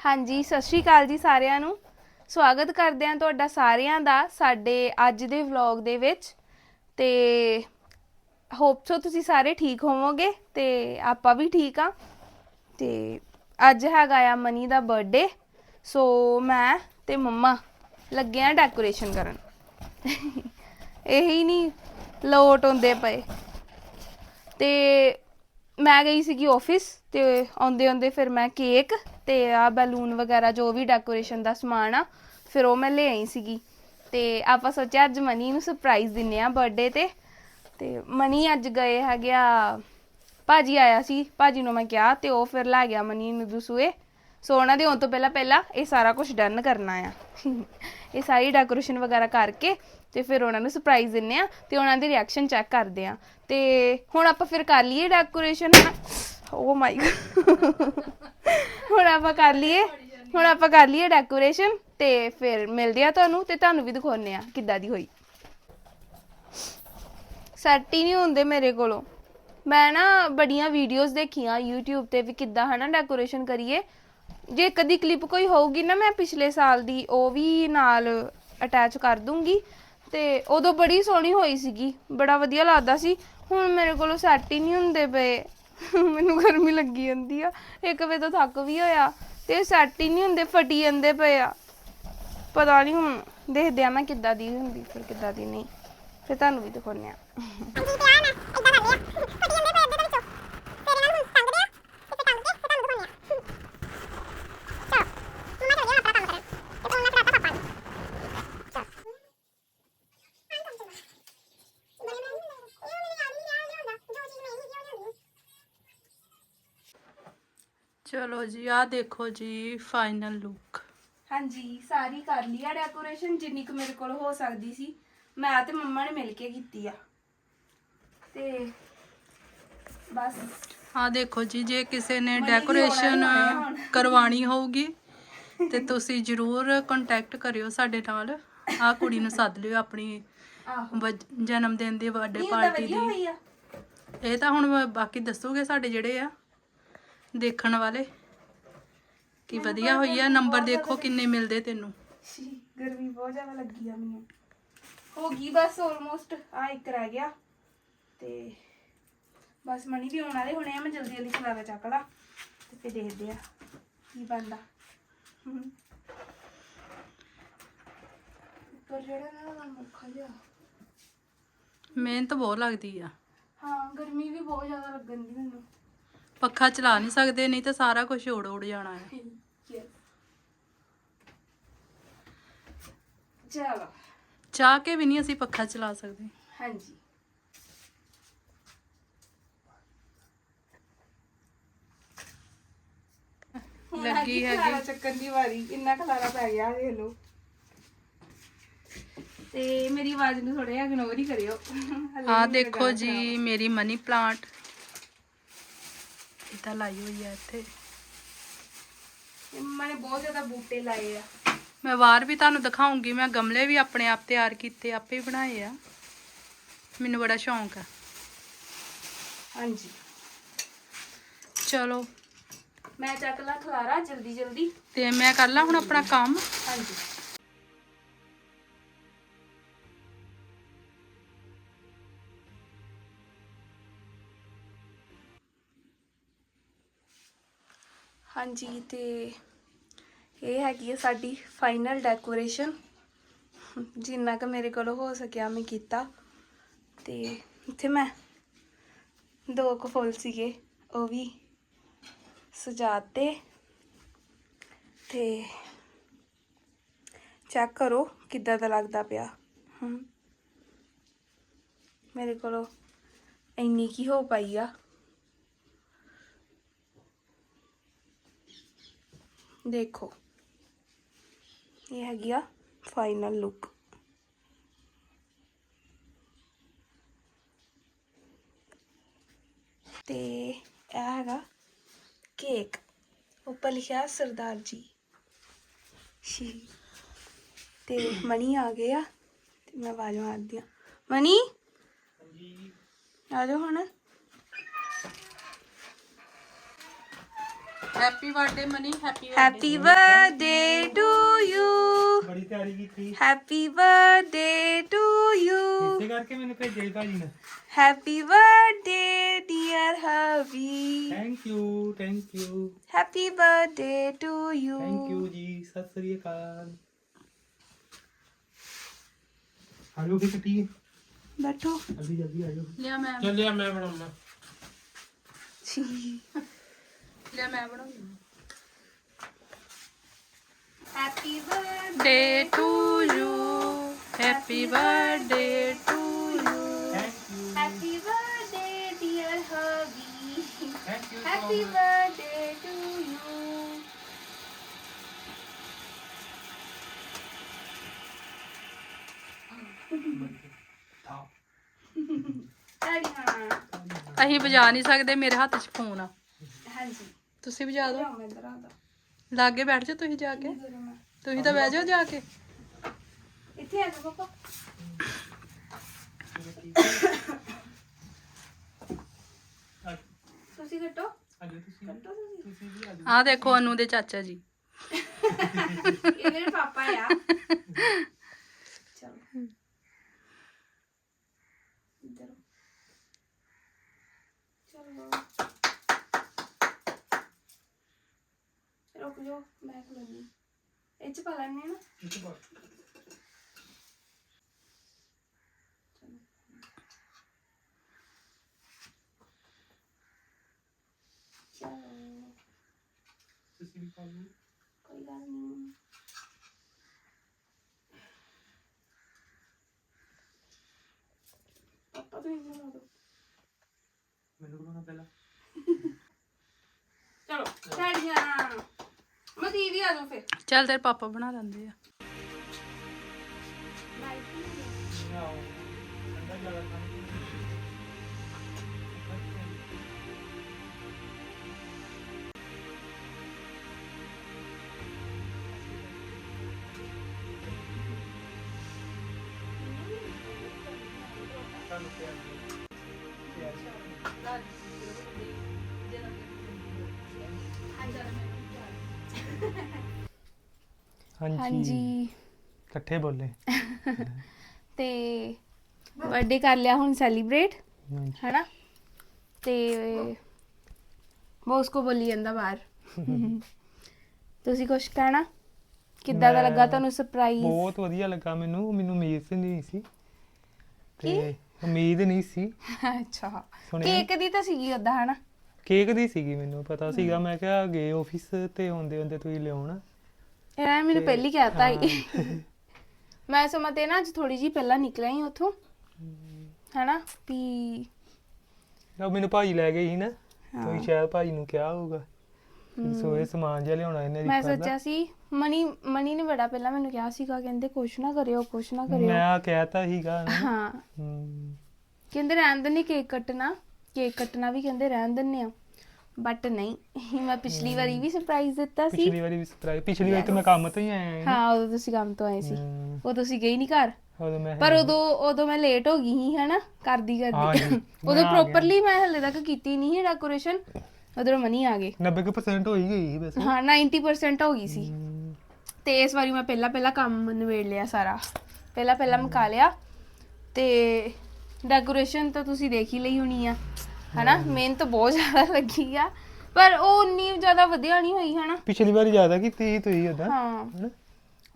ਹਾਂਜੀ, ਸਤਿ ਸ਼੍ਰੀ ਅਕਾਲ ਜੀ ਸਾਰਿਆਂ ਨੂੰ। ਸਵਾਗਤ ਕਰਦੇ ਹਾਂ ਤੁਹਾਡਾ ਸਾਰਿਆਂ ਦਾ ਸਾਡੇ ਅੱਜ ਦੇ ਵਲੌਗ ਦੇ ਵਿੱਚ। ਤੇ ਹੋਪ ਸੋ ਤੁਸੀਂ ਸਾਰੇ ਠੀਕ ਹੋਵੋਗੇ ਤੇ ਆਪਾਂ ਵੀ ਠੀਕ ਆ ਤੇ ਅੱਜ ਹੈਗਾ ਆ ਮਨੀ ਦਾ ਬਰਥਡੇ ਸੋ ਮੈਂ ਤੇ ਮੰਮਾ ਲੱਗੇ ਆ ਡੈਕੋਰੇਸ਼ਨ ਕਰਨ। ਇਹੀ ਨਹੀਂ ਲੋਟ ਹੁੰਦੇ ਪਏ। ਤੇ ਮੈਂ ਗਈ ਸੀਗੀ ਆਫਿਸ ਤੇ ਆਉਂਦੇ ਆਉਂਦੇ ਫਿਰ ਮੈਂ ਕੇਕ ਤੇ ਆ ਬੈਲੂਨ ਵਗੈਰਾ ਜੋ ਵੀ ਡੈਕੋਰੇਸ਼ਨ ਦਾ ਸਮਾਨ ਆ, ਫਿਰ ਉਹ ਮੈਂ ਲੈ ਆਈ ਸੀਗੀ। ਤੇ ਆਪਾਂ ਸੋਚਿਆ ਅੱਜ ਮਨੀ ਨੂੰ ਸਰਪ੍ਰਾਈਜ਼ ਦਿੰਨੇ ਆ ਬਰਥਡੇ ਤੇ। ਤੇ ਮਨੀ ਅੱਜ ਗਏ ਹੈਗੇ ਆ, ਭਾਜੀ ਆਇਆ ਸੀ, ਭਾਜੀ ਨੂੰ ਮੈਂ ਕਿਹਾ ਤੇ ਉਹ ਫਿਰ ਲੈ ਗਿਆ ਮਨੀ ਨੂੰ ਦਸੂਏ। ਸੋ ਉਹਨਾਂ ਦੇ ਆਉਣ ਤੋਂ ਪਹਿਲਾਂ ਪਹਿਲਾਂ ਇਹ ਸਾਰਾ ਕੁਝ ਡਨ ਕਰਨਾ ਆ। ਇਹ ਸਾਰੀ ਡੈਕੋਰੇਸ਼ਨ ਵਗੈਰਾ ਕਰਕੇ ਤੇ ਫਿਰ ਉਹਨਾਂ ਨੂੰ ਸਰਪ੍ਰਾਈਜ਼ ਦਿੰਨੇ ਆ ਤੇ ਉਹਨਾਂ ਦੀ ਰਿਐਕਸ਼ਨ ਚੈੱਕ ਕਰਦੇ ਆ। ਤੇ ਹੁਣ ਆਪਾਂ ਫਿਰ ਕਰ ਲਈਏ ਡੈਕੋਰੇਸ਼ਨ ਹਨਾ ਓ ਮਾਈ ਹੁਣ ਆਪਾਂ ਕਰ ਲਈਏ, ਹੁਣ ਆਪਾਂ ਕਰ ਲਈਏ ਡੈਕੋਰੇਸ਼ਨ ਤੇ ਫਿਰ ਮਿਲਦੇ ਆ ਤੁਹਾਨੂੰ ਤੇ ਤੁਹਾਨੂੰ ਵੀ ਦਿਖਾਉਨੇ ਆ ਕਿੱਦਾਂ ਦੀ ਹੋਈ। ਸੈੱਟ ਹੀ ਨਹੀਂ ਹੁੰਦੇ ਮੇਰੇ ਕੋਲੋਂ। ਮੈਂ ਨਾ ਬੜੀਆਂ ਵੀਡੀਓਜ਼ ਦੇਖੀਆਂ YouTube ਤੇ ਵੀ ਕਿੱਦਾਂ ਹਨਾ ਡੈਕੋਰੇਸ਼ਨ ਕਰੀਏ। ਜੇ ਕਦੀ ਕਲਿੱਪ ਕੋਈ ਹੋਊਗੀ ਨਾ ਮੈਂ ਪਿਛਲੇ ਸਾਲ ਦੀ, ਉਹ ਵੀ ਨਾਲ ਅਟੈਚ ਕਰ ਦੂੰਗੀ। ਤੇ ਉਦੋਂ ਬੜੀ ਸੋਹਣੀ ਹੋਈ ਸੀਗੀ, ਬੜਾ ਵਧੀਆ ਲੱਗਦਾ ਸੀ। ਹੁਣ ਮੇਰੇ ਕੋਲੋਂ ਸੈੱਟ ਹੀ ਨਹੀਂ ਹੁੰਦੇ ਪਏ। ਮੈਨੂੰ ਗਰਮੀ ਲੱਗੀ ਜਾਂਦੀ ਆ। ਇੱਕ ਵੇ ਤਾਂ ਥੱਕ ਵੀ ਹੋਇਆ ਤੇ ਸੈੱਟ ਹੀ ਨਹੀਂ ਹੁੰਦੇ, ਫਟੀ ਜਾਂਦੇ ਪਏ ਆ। ਪਤਾ ਨਹੀਂ ਹੁਣ ਦੇਖਦੇ ਆ ਮੈਂ ਕਿੱਦਾਂ ਦੀ ਹੁੰਦੀ, ਫਿਰ ਕਿੱਦਾਂ ਦੀ ਨਹੀਂ। ਫਿਰ ਤੁਹਾਨੂੰ ਵੀ ਦਿਖਾਉਂਦੇ ਆ। ਚਲੋ ਜੀ ਆ ਦੇਖੋ ਜੀ ਫਾਈਨਲ ਲੁੱਕ ਹਾਂਜੀ ਸਾਰੀ ਕਰ ਲਈ ਆ ਡੈਕੋਰੇਸ਼ਨ ਜਿੰਨੀ ਕੁ ਮੇਰੇ ਕੋਲ ਹੋ ਸਕਦੀ ਸੀ। ਮੈਂ ਤੇ ਮੰਮਾ ਨੇ ਮਿਲ ਕੇ ਕੀਤੀ ਆ। ਤੇ ਬਸ। ਆ ਦੇਖੋ ਜੀ ਜੇ ਕਿਸੇ ਨੇ ਮਨੀ ਵੀ ਡੈਕੋਰੇਸ਼ਨ ਹੋਣਾ ਹੀ ਹੋਣਾ ਹੁਣ। ਕਰਵਾਣੀ ਹੋਊਗੀ ਤੇ ਤੁਸੀਂ ਜਰੂਰ ਕੰਟੈਕਟ ਕਰਿਓ ਸਾਡੇ ਨਾਲ। ਆ ਕੁੜੀ ਨੂੰ ਸੱਦ ਲਿਓ ਆਪਣੀ ਆਹੋ। ਜਨਮ ਦਿਨ ਦੀ ਬਰਥਡੇ ਇਹ ਤਾਂ ਪਾਰਟੀ ਵਧੀਆ ਦੀ। ਹੋਈ ਆ। ਇਹ ਤਾਂ ਹੁਣ ਬਾਕੀ ਦੱਸੋਗੇ ਸਾਡੇ ਜਿਹੜੇ ਆ ਦੇਖਣ ਵਾਲੇ? ਕਿ ਵਧੀਆ ਹੋਈ ਆ? ਨੰਬਰ ਦੇਖੋ ਕਿੰਨੇ ਮਿਲਦੇ ਤੈਨੂੰ। ਸ਼ੀ, ਗਰਮੀ ਬਹੁਤ ਜ਼ਿਆਦਾ ਲੱਗੀ ਆ ਮੈਨੂੰ। ਹੋ ਗਈ ਬਸ ਆਲਮੋਸਟ ਆ ਇੱਕ ਰਹਿ ਗਿਆ। ਤੇ ਬਸ ਮਣੀ ਵੀ ਆਉਣ ਵਾਲੇ ਹੋਣੇ ਆ ਮੈਂ ਜਲਦੀ ਜਲਦੀ ਖਲਾਰਾ ਚੱਕ ਲਾ ਤੇ ਫਿਰ ਦੇਖਦੇ ਆ ਕੀ ਬਣਦਾ। ਪਰ ਜਿਹੜਾ ਨਾ ਉਹਦਾ ਮੁੱਖਾ ਜਿਹਾ। ਮਿਹਨਤ ਬਹੁਤ ਲੱਗਦੀ ਆ। ਹਾਂ ਗਰਮੀ ਵੀ ਬਹੁਤ ਜ਼ਿਆਦਾ ਲੱਗਣ ਦੀ ਮੈਨੂੰ। ਪੱਖਾ ਚਲਾ ਨਹੀਂ ਸਕਦੇ ਨਹੀਂ ਤਾਂ ਸਾਰਾ ਕੁਝ ਉੜ ਉੜ ਜਾਣਾ ਹੈ. ਚਲੋ। ਚਾਹ ਕੇ ਵੀ ਨਹੀਂ ਅਸੀਂ ਪੱਖਾ ਚਲਾ ਸਕਦੇ। ਹਾਂਜੀ। ਲੱਗੀ ਹੈਗੀ। ਚੱਕਣ ਦੀ ਵਾਰੀ ਇੰਨਾ ਖਲਾਰਾ ਪੈ ਗਿਆ ਦੇਖ ਲਓ। ਤੇ ਮੇਰੀ ਆਵਾਜ਼ ਨੂੰ ਥੋੜਾ ਜਿਹਾ ਇਗਨੋਰ ਹੀ ਕਰਿਓ। ਵੀ ਦੇਖੋ ਜੀ ਮੇਰੀ ਮਨੀ ਪਲਾਂਟ ਇਦਾਂ ਲਾਈ ਹੋਈ ਆ ਇੱਥੇ। ਮੰਮਾ ਨੇ ਬਹੁਤ ਜ਼ਿਆਦਾ ਬੂਟੇ ਲਾਏ ਆ। ਮੈਂ ਬਾਹਰ ਵੀ ਤੁਹਾਨੂੰ ਦਿਖਾਉਂਗੀ ਮੈਂ ਗਮਲੇ ਵੀ ਆਪਣੇ ਆਪ ਤਿਆਰ ਕੀਤੇ ਆਪੇ ਬਣਾਏ ਆ। ਮੈਨੂੰ ਬੜਾ ਸ਼ੌਂਕ ਆ। ਹਾਂਜੀ। ਚਲੋ। ਮੈਂ ਚੱਕ ਲਾ ਖਲਾਰਾ ਜਲਦੀ ਜਲਦੀ ਤੇ ਮੈਂ ਕਰ ਲਾਂ ਹੁਣ ਆਪਣਾ ਕੰਮ। ਹਾਂਜੀ। ਹਾਂਜੀ, ਤੇ ਇਹ ਹੈਗੀ ਹੈ ਸਾਡੀ ਫਾਈਨਲ ਡੈਕੋਰੇਸ਼ਨ ਜਿੰਨਾ ਕੁ ਮੇਰੇ ਕੋਲ ਹੋ ਸਕਿਆ ਮੈਂ ਕੀਤਾ। ਤੇ ਇੱਥੇ ਮੈਂ ਦੋ ਕੁ ਫੁੱਲ ਸੀਗੇ, ਉਹ ਵੀ ਸਜਾਤੇ। ਤੇ ਚੈੱਕ ਕਰੋ ਕਿੱਦਾਂ ਦਾ ਲੱਗਦਾ ਪਿਆ। ਮੇਰੇ ਕੋਲੋਂ ਇੰਨੀ ਕੀ ਹੋ ਪਾਈ ਆ। ਦੇਖੋ। ਇਹ ਹੈਗੀ ਆ ਫਾਈਨਲ ਲੁੱਕ ਤੇ ਇਹ ਹੈਗਾ ਕੇਕ ਉੱਪਰ ਲਿਖਿਆ ਸਰਦਾਰ ਜੀ। ਸ਼ੀ ਤੇ ਮਣੀ ਆ ਗਏ ਆ। ਤੇ ਮੈਂ ਆਵਾਜ਼ ਮਾਰਦੀ ਆ। ਮਣੀ ਆ ਜਾਓ ਹੁਣ। Happy birthday Mani happy happy birthday to you ਬੜੀ ਤਿਆਰੀ ਕੀਤੀ ਹੈਪੀ ਬਰਥਡੇ ਟੂ ਯੂ ਇਸੇ ਕਰਕੇ ਮੈਨੂੰ ਭੇਜਿਆ ਸੀ ਭਾਜੀ ਨੇ happy birthday dear hubby thank you thank you happy birthday to you thank you ਜੀ ਸਤਿ ਸ੍ਰੀ ਅਕਾਲ ਆਲੂ ਦੀ ਕੱਟੀ ਬੈਠੋ ਜਲਦੀ ਜਲਦੀ ਆਜੋ ਲਿਆ ਮੈਂ ਚੱਲਿਆ ਮੈਂ ਬਣਾਉਣਾ ਲਿਆ ਮੈਂ ਬਣਾਉਂਦੀ happy birthday birthday to you happy birthday to you thank you happy birthday dear hubby thank you happy birthday to you ਤਾੜੀਆਂ ਅਸੀਂ ਵਜਾ ਨਹੀਂ ਸਕਦੇ ਮੇਰੇ ਹੱਥ 'ਚ ਫੋਨ ਆ। ਹਾਂਜੀ। ਤੁਸੀਂ ਵਜਾ ਦਿਓ ਮੈਂ ਇਧਰ ਆਦਾ ਲਾਗੇ ਬੈਠ ਜਾਓ ਤੁਸੀਂ ਜਾ ਕੇ। ਤੁਸੀਂ ਤਾਂ ਬਹਿ ਜਾਓ ਜਾ ਕੇ। ਇੱਥੇ ਆ ਜਾ ਪਾਪਾ। ਤੁਸੀਂ ਕੱਟੋ ਆਜੋ ਤੁਸੀਂ। ਕੱਟੋ ਤੁਸੀਂ ਤੁਸੀਂ ਵੀ ਆਜੋ ਆਹ ਦੇਖੋ ਅਨੂ ਦੇ ਚਾਚਾ ਜੀ। ਇਹ ਮੇਰੇ ਪਾਪਾ ਆ। ਚਲੋ। ਇੱਧਰ ਚਲੋ ਜਾਓ ਮੈਂ ਖਲੋਣੀ ਇਹ ਚ ਪਾ ਲੈਣੇ ਨਾ। ਇੱਥੇ ਬਾ ਚਲੋ। ਤੁਸੀਂ ਵੀ ਪਾ ਲਓ। ਕੋਈ ਗੱਲ ਨਹੀਂ। ਪਾਪਾ ਤੁਸੀਂ ਬਣਾ ਦਿਓ ਮੈਨੂੰ ਬਣਾਉਣਾ ਪਹਿਲਾਂ ਚਲੋ ਸਾੜੀਆਂ ਜਾਓ ਫਿਰ? ਚੱਲ ਤੇਰੇ ਪਾਪਾ ਬਣਾ ਦਿੰਦੇ ਆ। ਆਓ ਅੰਦਰ ਹਾਂਜੀ। ਇਕੱਠੇ ਬੋਲੇ। ਤੇ ਬਰਥਡੇ ਕਰ ਲਿਆ ਹੁਣ ਸੈਲੀਬ੍ਰੇਟ ਹਾਂਜੀ। ਹੈਨਾ? ਤੇ ਬੋਸ ਕੋ ਬੋਲੀ ਜਾਂਦਾ ਬਾਹਰ। ਤੁਸੀਂ ਕੁਝ ਕਹਿਣਾ? ਕਿੱਦਾਂ ਦਾ ਮੈਂ- ਲੱਗਾ ਤੁਹਾਨੂੰ ਸਰਪ੍ਰਾਈਜ਼ ਬਹੁਤ ਵਧੀਆ ਲੱਗਾ ਮੈਨੂੰ। ਮੈਨੂੰ ਉਮੀਦ ਸੀ ਨਹੀਂ ਸੀ। ਤੇ ਉਮੀਦ ਨਹੀਂ ਸੀ। ਅੱਛਾ। ਸੁਣਿਆ? ਕੇਕ ਦੀ ਤਾਂ ਸੀਗੀ ਉਦਾਂ ਹਨਾ? ਕੇਕ ਦੀ ਸੀਗੀ ਮੈਨੂੰ। ਪਤਾ ਸੀਗਾ ਮੈਂ ਕਿਹਾ ਗਏ ਆਫਿਸ ਤੇ ਹੁੰਦੇ ਹੁੰਦੇ ਤੁਸੀਂ ਲਿਆਉਣਾ। ਇਹਨਾਂ ਨੇ ਮੈਨੂੰ ਪਹਿਲੀ ਕਹਿਤਾ ਹੀ। ਮੈਂ ਸਮਾਂ ਤੇ ਨਾ ਅੱਜ ਥੋੜੀ ਜੀ ਪਹਿਲਾਂ ਨਿਕਲਿਆ ਹੀ ਉੱਥੋਂ। ਹਨਾ? ਵੀ ਉਹ ਮੈਨੂੰ ਭਾਜੀ ਲੈ ਗਏ ਸੀ ਨਾ। ਤੁਸੀਂ ਸ਼ਾਇਦ ਭਾਜੀ ਨੂੰ ਕਿਹਾ ਹੋਊਗਾ। ਸੋ ਇਹ ਸਮਾਨ ਜਿਹਾ ਲਿਆਉਣਾ ਇਹਨੇ ਮੈਂ ਸੋਚਿਆ ਸੀ ਮਨੀ ਮਨੀ ਨੇ ਬੜਾ ਪਹਿਲਾਂ ਮੈਨੂੰ ਕਿਹਾ ਸੀਗਾ ਕਹਿੰਦੇ ਕੁਛ ਨਾ ਕਰਿਓ ਕੁਛ ਨਾ ਕਰਿਓ। ਮੈਂ ਕਹਿਤਾ ਸੀਗਾ ਨਾ। ਹਾਂ। ਹਮ, ਕਹਿੰਦੇ ਰਹਿਣ ਦਿੰਨੇ ਕੇਕ ਕੱਟਣਾ। ਕੇਕ ਕੱਟਣਾ ਵੀ ਕਹਿੰਦੇ ਰਹਿਣ ਦਿੰਨੇ ਆ। ਬਟ ਨਹੀਂ ਮੈਂ ਪਿਛਲੀ ਵਾਰੀ ਵੀ ਸਰਪ੍ਰਾਈਜ਼ ਦਿੱਤਾ ਸੀ ਪਿਛਲੀ ਵਾਰੀ ਵੀ ਸਰਪ੍ਰਾਈਜ਼ ਪਿਛਲੀ ਵਾਰੀ ਤਾਂ ਮੈਂ ਕੰਮ ਤੋਂ ਹੀ ਆਇਆ ਨਾ। ਹਾਂ ਉਦੋਂ ਤੁਸੀਂ ਕੰਮ ਤੋਂ ਆਏ ਸੀ ਉਹ ਤੁਸੀਂ ਗਏ ਨਹੀਂ ਘਰ ਉਦੋਂ ਮੈਂ ਪਰ ਉਦੋਂ ਉਦੋਂ ਮੈਂ ਲੇਟ ਹੋ ਗਈ ਸੀ ਹਨਾ ਕਰਦੀ ਕਰਦੀ ਉਦੋਂ। ਪ੍ਰੋਪਰਲੀ ਮੈਂ ਹਲੇ ਤੱਕ ਕੀਤੀ ਨਹੀਂ ਸੀ ਡੈਕੋਰੇਸ਼ਨ ਉਧਰੋਂ ਮਨੀ ਆ ਗਏ 90% ਹੋ ਹੀ ਗਈ ਸੀ ਵੈਸੇ ਹਾਂ 90% ਹੋ ਗਈ ਸੀ ਤੇ ਇਸ ਵਾਰੀ ਮੈਂ ਪਹਿਲਾਂ ਪਹਿਲਾਂ ਕੰਮ ਨਿਬੇੜ ਲਿਆ ਸਾਰਾ ਪਹਿਲਾਂ ਪਹਿਲਾਂ ਮੁਕਾ ਲਿਆ ਤੇ ਡੈਕੋਰੇਸ਼ਨ ਤਾਂ ਤੁਸੀਂ ਦੇਖ ਹੀ ਲਈ ਹੋਣੀ ਆ ਹਨਾ ਮਿਹਨਤ ਬਹੁਤ ਜ਼ਿਆਦਾ ਲੱਗੀ ਆ ਪਰ ਉਹ ਉਨੀ ਜ਼ਿਆਦਾ ਵਧੀਆ ਨਹੀਂ ਹੋਈ ਹਨਾ। ਪਿਛਲੀ ਵਾਰੀ ਜ਼ਿਆਦਾ ਕੀਤੀ ਸੀ ਤੁਸੀਂ ਉਦਾਂ ਹਾਂ। ਹਨਾ?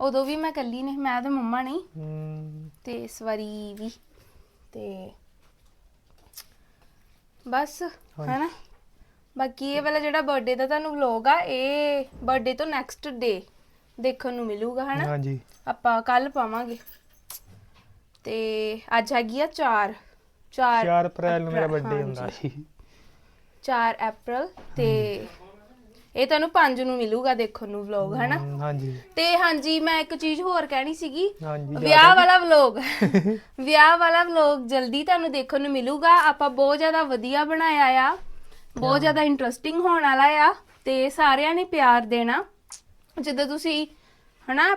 ਉਦੋਂ ਵੀ ਮੈਂ ਇਕੱਲੀ ਨੇ ਮੈਂ ਤੇ ਮੰਮਾ ਨਹੀਂ। ਹਮ, ਤੇ ਇਸ ਵਾਰੀ ਵੀ। ਤੇ ਬਸ ਹਨਾ। ਬਾਕੀ ਇਹ ਵਾਲਾ ਜਿਹੜਾ ਬਰਥਡੇ ਦਾ ਤੁਹਾਨੂੰ ਵਲੌਗ ਆ ਇਹ ਬਰਥਡੇ ਤੋਂ ਨੈਕਸਟ ਡੇ ਦੇਖਣ ਨੂੰ ਮਿਲੂਗਾ ਹਨਾ। ਹਾਂਜੀ। ਆਪਾਂ ਕੱਲ ਪਾਵਾਂਗੇ। ਤੇ ਅੱਜ ਹੈਗੀ ਆ 4 4 4 ਅਪ੍ਰੈਲ ਨੂੰ ਮੇਰਾ ਬਰਥਡੇ। ਹੁੰਦਾ ਸੀ। 4 ਅਪ੍ਰੈਲ ਤੇ ਇਹ ਤੁਹਾਨੂੰ 5 ਨੂੰ ਮਿਲੂਗਾ ਦੇਖਣ ਨੂੰ ਵਲੌਗ ਹਨਾ? ਹਾਂਜੀ। ਤੇ ਹਾਂਜੀ ਮੈਂ ਇੱਕ ਚੀਜ਼ ਹੋਰ ਕਹਿਣੀ ਸੀਗੀ। ਵਿਆਹ ਵਾਲਾ ਵਲੌਗ ਵਿਆਹ ਵਾਲਾ ਵਲੌਗ ਜਲਦੀ ਤੁਹਾਨੂੰ ਦੇਖਣ ਨੂੰ ਮਿਲੂਗਾ। ਆਪਾਂ ਬਹੁਤ ਜ਼ਿਆਦਾ ਵਧੀਆ ਬਣਾਇਆ ਆ। ਬਹੁਤ ਜ਼ਿਆਦਾ ਇੰਟਰਸਟਿੰਗ ਹੋਣ ਵਾਲਾ ਆ। ਤੇ ਸਾਰਿਆਂ ਨੇ ਪਿਆਰ ਦੇਣਾ। ਜਦੋਂ ਤੁਸੀਂ ਹਨਾ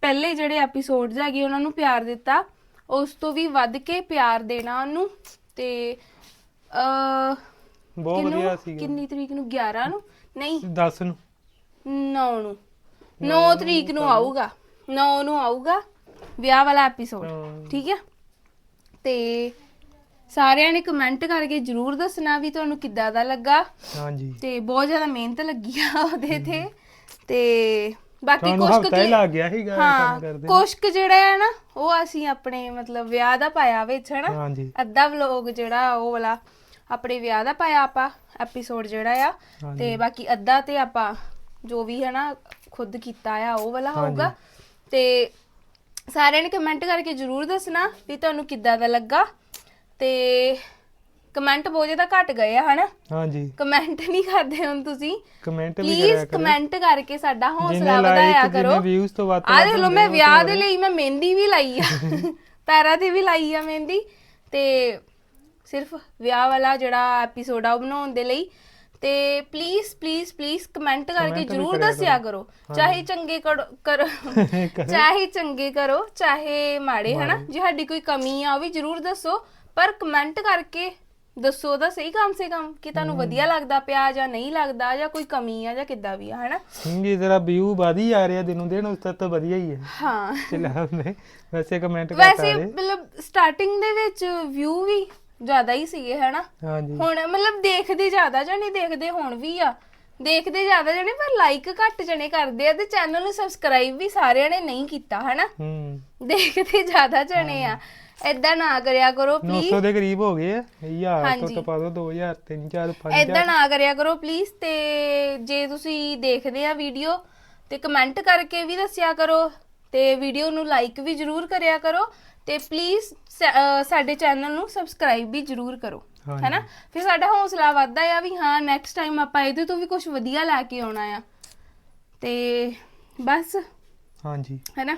ਪਹਿਲੇ ਜਿਹੜੇ ਐਪੀਸੋਡਸ ਹੈਗੇ ਉਹਨਾਂ ਨੂੰ ਪਿਆਰ ਦਿੱਤਾ। ਉਸ ਤੋਂ ਵੀ ਵੱਧ ਕੇ ਪਿਆਰ ਦੇਣਾ ਉਹਨੂੰ ਤੇ ਅ ਬਹੁਤ ਵਧੀਆ ਸੀਗਾ। ਕਿੰਨੀ ਤਰੀਕ ਨੂੰ? 11 ਨੂੰ? ਨਹੀਂ। 10 ਨੂੰ। 9 ਨੂੰ। 9 ਤਰੀਕ ਨੂੰ ਆਊਗਾ। 9 ਨੂੰ ਆਊਗਾ ਵਿਆਹ ਵਾਲਾ ਐਪੀਸੋਡ। ਠੀਕ ਹੈ ਤੇ ਸਾਰਿਆਂ ਨੇ ਕਮੈਂਟ ਕਰਕੇ ਜਰੂਰ ਦੱਸਣਾ ਵੀ ਤੁਹਾਨੂੰ ਕਿੱਦਾਂ ਦਾ ਲੱਗਾ। ਹਾਂਜੀ। ਤੇ ਬਹੁਤ ਜ਼ਿਆਦਾ ਮਿਹਨਤ ਲੱਗੀ ਆ ਉਹਦੇ ਤੇ। ਤੇ ਬਾਕੀ ਤੁਹਾਨੂੰ ਕੁਛ ਹਫਤਾ ਹੀ ਲੱਗ ਗਿਆ ਸੀਗਾ ਇਹ ਕੰਮ ਕਰਦੇ ਕੁਛ ਕੁ ਜਿਹੜਾ ਹੈ ਨਾ ਉਹ ਅਸੀਂ ਆਪਣੇ ਮਤਲਬ ਵਿਆਹ ਦਾ ਪਾਇਆ ਵਿੱਚ ਹਨਾ? ਹਾਂਜੀ। ਅੱਧਾ ਵਲੋਗ ਜਿਹੜਾ ਉਹ ਵਾਲਾ ਆਪਣੇ ਵਿਆਹ ਦਾ ਪਾਇਆ ਆਪਾਂ ਐਪੀਸੋਡ ਜਿਹੜਾ ਆ। ਹਾਂਜੀ। ਤੇ ਬਾਕੀ ਅੱਧਾ ਤੇ ਆਪਾਂ ਜੋ ਵੀ ਹੈ ਨਾ ਖੁਦ ਕੀਤਾ ਆ ਉਹ ਵਾਲਾ ਹੋਊਗਾ। ਤੇ ਸਾਰਿਆਂ ਨੇ ਕਮੈਂਟ ਕਰਕੇ ਜਰੂਰ ਦੱਸਣਾ ਵੀ ਤੁਹਾਨੂੰ ਕਿੱਦਾਂ ਦਾ ਲੱਗਾ। ਤੇ ਕਮੈਂਟ ਬਹੁਤ ਜ਼ਿਆਦਾ ਘਟ ਗਏ ਆ ਹਨਾ? ਹਾਂਜੀ। ਕਮੈਂਟ ਨਹੀਂ ਕਰਦੇ ਹੁਣ ਤੁਸੀਂ। ਕਮੈਂਟ ਵੀ ਪਲੀਜ਼ ਕਰਿਆ ਕਰੋ। ਕਮੈਂਟ ਕਰਕੇ ਸਾਡਾ ਹੌਸਲਾ ਵਧਾਇਆ ਕਰੋ। ਵਿਊਜ਼ ਤੋਂ ਵੱਧ ਤੋਂ ਆ ਦੇਖ ਲਓ ਮੈਂ ਵਿਆਹ ਦੇ ਲਈ ਮੈਂ ਮਹਿੰਦੀ ਵੀ ਲਾਈ ਆ। ਪੈਰਾਂ ਤੇ ਵੀ ਲਾਈ ਆ ਮਹਿੰਦੀ। ਤੇ ਸਿਰਫ ਵਿਆਹ ਵਾਲਾ ਜਿਹੜਾ ਐਪੀਸੋਡ ਆ ਉਹ ਬਣਾਉਣ ਦੇ ਲਈ। ਤੇ ਪਲੀਜ਼ ਪਲੀਜ਼ ਪਲੀਜ਼ ਕਮੈਂਟ ਕਰਕੇ Comment ਵੀ ਜਰੂਰ ਕਰਿਆ ਦੱਸਿਆ ਕਰੋ। ਚਾਹੇ ਚੰਗੇ ਕਰੋ ਕਰੋ। ਚਾਹੇ ਚੰਗੇ ਕਰੋ ਚਾਹੇ ਮਾੜੇ ਹਨਾ? ਜੇ ਸਾਡੀ ਕੋਈ ਕਮੀ ਆ ਉਹ ਵੀ ਜਰੂਰ ਦੱਸੋ। ਪਰ ਕਮੈਂਟ ਕਰਕੇ ਦੱਸੋ ਤਾਂ ਸਹੀ ਕਮ ਸੇ ਕਮ? ਕਿ ਤੁਹਾਨੂੰ ਵਧੀਆ ਲੱਗਦਾ ਪਿਆ ਜਾਂ ਨਹੀਂ ਲੱਗਦਾ ਜਾਂ ਕੋਈ ਕਮੀ ਆ ਜਾਂ ਕਿੱਦਾਂ ਵੀ ਆ ਹਨਾ? ਜੀ ਜ਼ਰਾ ਵਿਊ ਵਧ ਹੀ ਆ ਰਿਹਾ ਦਿਨੋਂ ਦਿਨ ਉਸ ਤੱਕ ਤਾਂ ਵਧੀਆ ਹੀ ਹੈ। ਹਾਂ। ਚਲਾ ਨੇ ਵੈਸੇ ਕਮੈਂਟ ਕਰ ਵੈਸੇ ਰਹੇ। ਮਤਲਬ ਸਟਾਰਟਿੰਗ ਦੇ ਵਿੱਚ ਵਿਊ ਵੀ ਜ਼ਿਆਦਾ ਹੀ ਸੀਗੇ ਹਨਾ? ਹਾਂਜੀ। ਹੁਣ ਮਤਲਬ ਦੇਖਦੇ ਜ਼ਿਆਦਾ ਜਣੇ ਦੇਖਦੇ ਹੁਣ ਵੀ ਆ। ਦੇਖਦੇ ਜ਼ਿਆਦਾ ਜਣੇ ਪਰ ਲਾਈਕ ਘੱਟ ਜਣੇ ਕਰਦੇ ਆ ਤੇ ਚੈਨਲ ਨੂੰ ਸਬਸਕ੍ਰਾਈਬ ਵੀ ਸਾਰਿਆਂ ਨੇ ਨਹੀਂ ਕੀਤਾ ਹਨਾ? ਹੂੰ। ਦੇਖਦੇ ਜ਼ਿਆਦਾ ਜਣੇ ਆ। ਏਦਾਂ ਨਾ ਕਰਿਆ ਕਰੋ ਪਲੀਜ਼ 900 ਦੇ ਕਰੀਬ ਹੋ ਗਏ ਆ। ਹਜ਼ਾਰ ਤੋਂ ਹਾਂਜੀ। ਤਾਂ ਪਾ ਦੋ 2000 3000 5000 ਏਦਾਂ ਨਾ ਕਰਿਆ ਕਰੋ ਪਲੀਜ਼ ਤੇ ਜੇ ਤੁਸੀਂ ਦੇਖਦੇ ਆ ਵੀਡੀਓ ਤੇ ਕਮੈਂਟ ਕਰਕੇ ਵੀ ਦੱਸਿਆ ਕਰੋ। ਤੇ ਵੀਡੀਓ ਨੂੰ ਲਾਈਕ ਵੀ ਜਰੂਰ ਕਰਿਆ ਕਰੋ। ਤੇ ਪਲੀਜ਼ ਸਾਡੇ ਚੈਨਲ ਨੂੰ ਸਬਸਕ੍ਰਾਈਬ ਵੀ ਜਰੂਰ ਕਰੋ। ਹਾਂਜੀ। ਹੈਨਾ? ਫਿਰ ਸਾਡਾ ਹੌਸਲਾ ਵੱਧਦਾ ਆ ਵੀ ਹਾਂ ਨੈਕਸਟ ਟਾਈਮ ਆਪਾਂ ਇਹਦੇ ਤੋਂ ਵੀ ਕੁਝ ਵਧੀਆ ਲੈ ਕੇ ਆਉਣਾ ਆ। ਤੇ ਬਸ। ਹਾਂਜੀ। ਹੈਨਾ?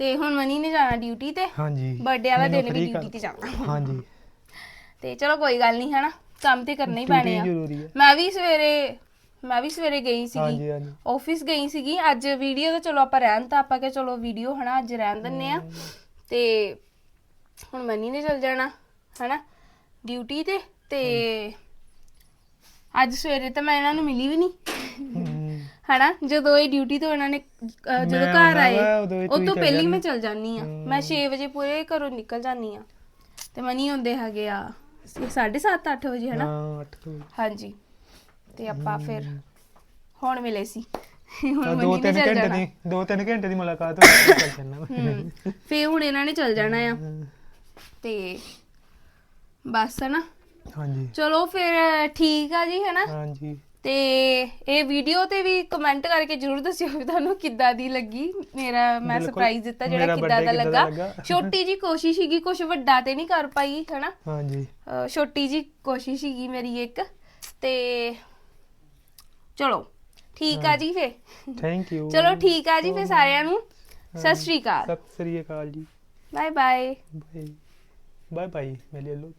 ਤੇ ਹੁਣ ਮਨੀ ਨੇ ਜਾਣਾ ਡਿਊਟੀ ਤੇ ਹਾਂਜੀ। ਬਰਥਡੇ ਵਾਲਾ ਦਿਨ ਵੀ ਡਿਊਟੀ ਤੇ ਜਾਣਾ। ਹਾਂਜੀ। ਤੇ ਚਲੋ ਕੋਈ ਗੱਲ ਨਹੀਂ ਹੈਨਾ? ਕੰਮ ਤੇ ਕਰਨੇ ਹੀ ਪੈਣੇ ਆ। ਜ਼ਰੂਰੀ ਹੈ ਮੈਂ ਵੀ ਸਵੇਰੇ ਮੈਂ ਵੀ ਸਵੇਰੇ ਗਈ ਸੀਗੀ। ਹਾਂਜੀ ਹਾਂਜੀ। ਆਫਿਸ ਗਈ ਸੀਗੀ। ਅੱਜ ਵੀਡੀਓ ਤਾਂ ਚਲੋ ਆਪਾਂ ਰਹਿਣ ਤਾਂ ਆਪਾਂ ਕਿ ਚਲੋ ਵੀਡੀਓ ਹਨਾ? ਅੱਜ ਰਹਿਣ ਦਿੰਨੇ ਆ। ਤੇ ਹੁਣ ਮਨੀ ਨੇ ਚਲ ਜਾਣਾ ਹਨਾ? ਡਿਊਟੀ ਤੇ ਤੇ ਅੱਜ ਸਵੇਰੇ ਤਾਂ ਮੈਂ ਇਹਨਾਂ ਨੂੰ ਮਿਲੀ ਵੀ ਨਹੀਂ ਹਨਾ? ਜਦੋਂ ਇਹ ਡਿਊਟੀ ਤੋਂ ਇਹਨਾਂ ਨੇ ਅਹ, ਜਦੋਂ ਮੈਂ ਘਰ ਆਉਂਦਾ ਆਏ ਵਾ, ਉਦੋਂ ਹੀ ਉਹ ਤੁਸੀਂ ਤੋਂ ਚੱਲ ਪਹਿਲੀ। ਮੈਂ ਚਲ ਜਾਂਦੀ ਆ ਮੈਂ 6 ਵਜੇ ਪੂਰੇ ਘਰੋਂ ਨਿਕਲ ਜਾਂਦੀ ਆ ਤੇ ਮਨੀ ਹੁੰਦੇ ਹੈਗੇ ਆ 7:30 8 ਵਜੇ ਹਨਾ? ਹਾਂ ਅੱਠ ਤੋਂ। ਹਾਂਜੀ। ਤੇ ਆਪਾਂ ਫਿਰ ਹੁਣ ਮਿਲੇ ਸੀ। ਹੁਣ ਤਾਂ ਮਨੀ ਦੋ ਨੇ ਤਿੰਨ ਚੱਲ ਘੰਟੇ ਜਾਣਾ। ਦੀ ਦੋ ਤਿੰਨ ਘੰਟੇ ਦੀ ਮੁਲਾਕਾਤ ਹੋ ਗਈ ਚੱਲ ਜਾਣਾ ਮੈਂ। ਹੂੰ। ਫੇ ਹੁਣ ਇਹਨਾਂ ਨੇ ਚੱਲ ਜਾਣਾ ਆ। ਤੇ ਬਸ ਨਾ ਹਾਂਜੀ। ਚਲੋ ਫਿਰ ਠੀਕ ਆ ਜੀ ਹੈਨਾ? ਹਾਂਜੀ। ਤੇ ਇਹ ਵੀਡੀਓ ਤੇ ਵੀ ਕਮੈਂਟ ਕਰਕੇ ਜਰੂਰ ਦੱਸਿਓ ਵੀ ਤੁਹਾਨੂੰ ਕਿੱਦਾਂ ਦੀ ਲੱਗੀ। ਮੇਰਾ ਮੈਂ ਬਿਲਕੁਲ। ਸਰਪ੍ਰਾਈਜ਼ ਦਿੱਤਾ ਜਿਹੜਾ ਮੇਰਾ ਕਿੱਦਾਂ ਦਾ birthday ਕਿੱਦਾਂ ਦਾ ਲੱਗਾ। ਲੱਗਾ। ਛੋਟੀ ਜੀ ਕੋਸ਼ਿਸ਼ ਸੀਗੀ ਕੁਝ ਵੱਡਾ ਤੇ ਨਹੀਂ ਕਰ ਪਾਈ ਹੈਨਾ? ਹਾਂਜੀ। ਅਹ ਛੋਟੀ ਜੀ ਕੋਸ਼ਿਸ਼ ਸੀਗੀ ਮੇਰੀ ਇੱਕ। ਤੇ ਚਲੋ ਠੀਕ ਆ ਜੀ ਫੇ ਥੈਂਕ ਯੂ ਚਲੋ ਠੀਕ ਆ ਜੀ ਫੇ ਸਾਰਿਆਂ ਨੂੰ। ਸਤਿ ਸ਼੍ਰੀ ਅਕਾਲ। ਸਤਿ ਸ੍ਰੀ ਅਕਾਲ ਜੀ। Bye bye. Bye bye bye ਮੇਰੇ ਲੋ